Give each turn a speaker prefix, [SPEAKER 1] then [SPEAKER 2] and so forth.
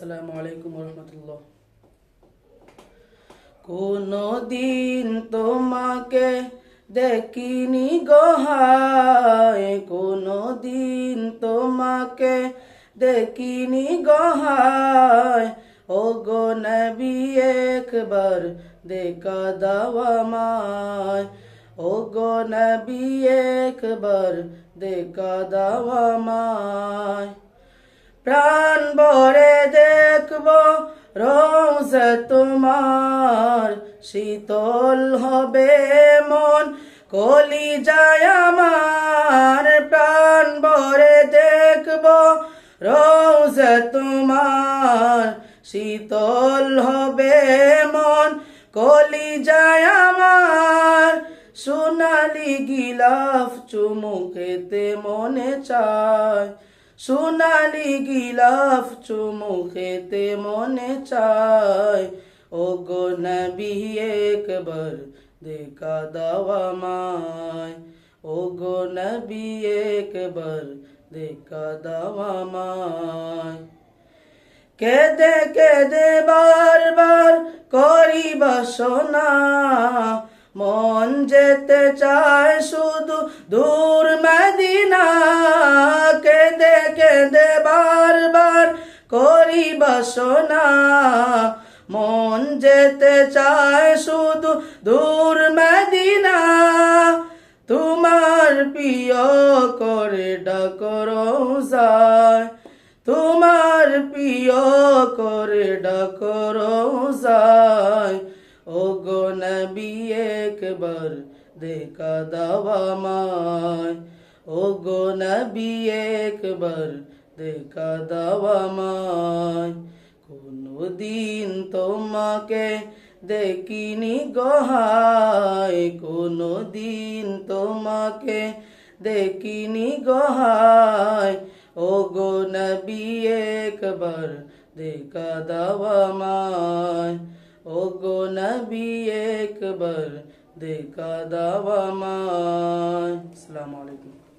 [SPEAKER 1] আসসালামু আলাইকুম রহমতুল্লাহ কোনো দিন তোমাকে দেখিনি গহায় কোনো দিন তোমাকে দেখিনি গহায় ও গো নবী একবার দেখা মায় ও গো নবী একবার দেখা দাওয়া মায় প্রাণ ভরে রোজ তোমার শীতল হবে মন কলি যায় আমার প্রাণ ভরে দেখব। রোজ তোমার শীতল হবে মন কলি যায় আমার সোনালি গিলাফ চুমুকেতে মনে চায়। সোনালি গিলাফ চুমু খেতে মনে চায় ও গো নবী একবার দেখা দাওয়া মায় ও গো নবী একবার দেখা দাওয়া মায় কেদে কেদে বারবার করি মন যেতে চায় শুধু দূর মদিনা। বাসনা মন যেতে চায় শুধু দূর মদিনা। তোমার প্রিয় করে ডাকর তোমার প্রিয় করে ডাকর যায় ও গো নবী, একবার দেখা দাওয়া মায় ও গো নবী, একবার দেখা কোনো দিন তোমাকে দেখিনি গহায়। কোনো দিন তোমাকে দেখিনি গহায়। ও গো নবী, একবার দেখা দাওয়া মায় ও গো নবী, একবার দেখা দাওয়া মায় আসসালামু আলাইকুম।